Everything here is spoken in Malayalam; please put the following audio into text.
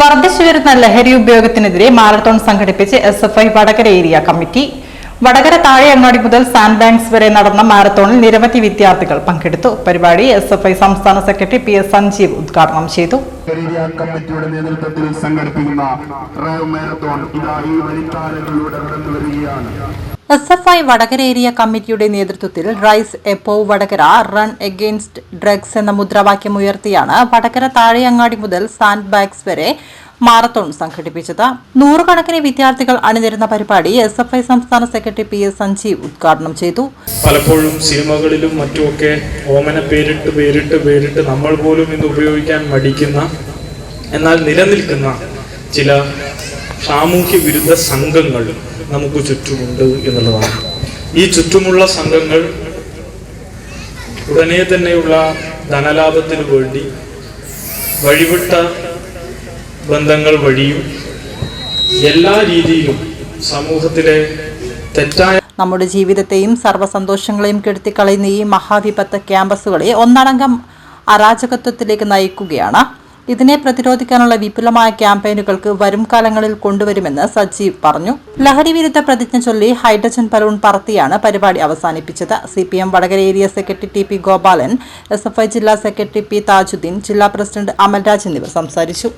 വർദ്ധിച്ചുവരുന്ന ലഹരി ഉപയോഗത്തിനെതിരെ മാരത്തോൺ സംഘടിപ്പിച്ച് S F I Vadakara area committee Vadakara Thazheyangadi മുതൽ സാൻഡ് ബാങ്ക്സ് വരെ നടന്ന മാരത്തോണിൽ നിരവധി വിദ്യാർത്ഥികൾ പങ്കെടുത്തു. പരിപാടി എസ് എഫ് ഐ സംസ്ഥാന സെക്രട്ടറി പി എസ് സഞ്ജീവ് ഉദ്ഘാടനം ചെയ്തു. കമ്മിറ്റിയുടെ നേതൃത്വത്തിൽ സംഘടിപ്പിക്കുന്ന മാരത്തോൺ ഇതാ ഈ വഴിത്താരകളിലൂടെ കടന്നു വരികയാണ്. S F I Vadakara area കമ്മിറ്റിയുടെ നേതൃത്വത്തിൽ റൈസ് എപ്പോ വടകര റൺ എഗെയിൻസ്റ്റ് ഡ്രഗ്സ് എന്ന മുദ്രാവാക്യം ഉയർത്തിയാണ് വടകര താഴെയങ്ങാടി മുതൽ സാൻഡ് ബാഗ്സ് വരെ മാരത്തോൺ സംഘടിപ്പിച്ചത്. നൂറുകണക്കിന് വിദ്യാർത്ഥികൾ അണിനിരുന്ന പരിപാടി എസ് എഫ് ഐ സംസ്ഥാന സെക്രട്ടറി പി എസ് സഞ്ജീവ് ഉദ്ഘാടനം ചെയ്തു. പലപ്പോഴും സിനിമകളിലും മറ്റുമൊക്കെ ഓമന പേരിട്ട് പേരിട്ട് പേരിട്ട് നമ്മൾ പോലും ഇന്ന് ഉപയോഗിക്കാൻ മടിക്കുന്ന എന്നാൽ നിലനിൽക്കുന്ന ചില സാമൂഹ്യ വിരുദ്ധ സംഘങ്ങൾ നമുക്ക് ചുറ്റുമുണ്ട് എന്നുള്ളതാണ്. ഈ ചുറ്റുമുള്ള സംഘങ്ങൾ ഉടനെ തന്നെയുള്ള ധനലാഭത്തിനു വേണ്ടി വഴിവിട്ട ബന്ധങ്ങൾ വഴിയും എല്ലാ രീതിയിലും സമൂഹത്തിലെ തെറ്റായ നമ്മുടെ ജീവിതത്തെയും സർവസന്തോഷങ്ങളെയും കെടുത്തിക്കളയുന്ന ഈ മഹാവിപത്ത് ക്യാമ്പസുകളെ ഒന്നടങ്കം അരാജകത്വത്തിലേക്ക് നയിക്കുകയാണ്. ഇതിനെ പ്രതിരോധിക്കാനുള്ള വിപുലമായ ക്യാമ്പയിനുകൾക്ക് വരും കാലങ്ങളിൽ കൊണ്ടുവരുമെന്ന് സജീവ് പറഞ്ഞു. ലഹരി വിരുദ്ധ പ്രതിജ്ഞ ചൊല്ലി ഹൈഡ്രജൻ ബലൂൺ പറത്തിയാണ് പരിപാടി അവസാനിപ്പിച്ചത്. C P M Vadakara area secretary T P Gopalan S F I ജില്ലാ സെക്രട്ടറി പി താജുദ്ദീൻ ജില്ലാ പ്രസിഡന്റ് അമൽരാജ് എന്നിവർ സംസാരിച്ചു.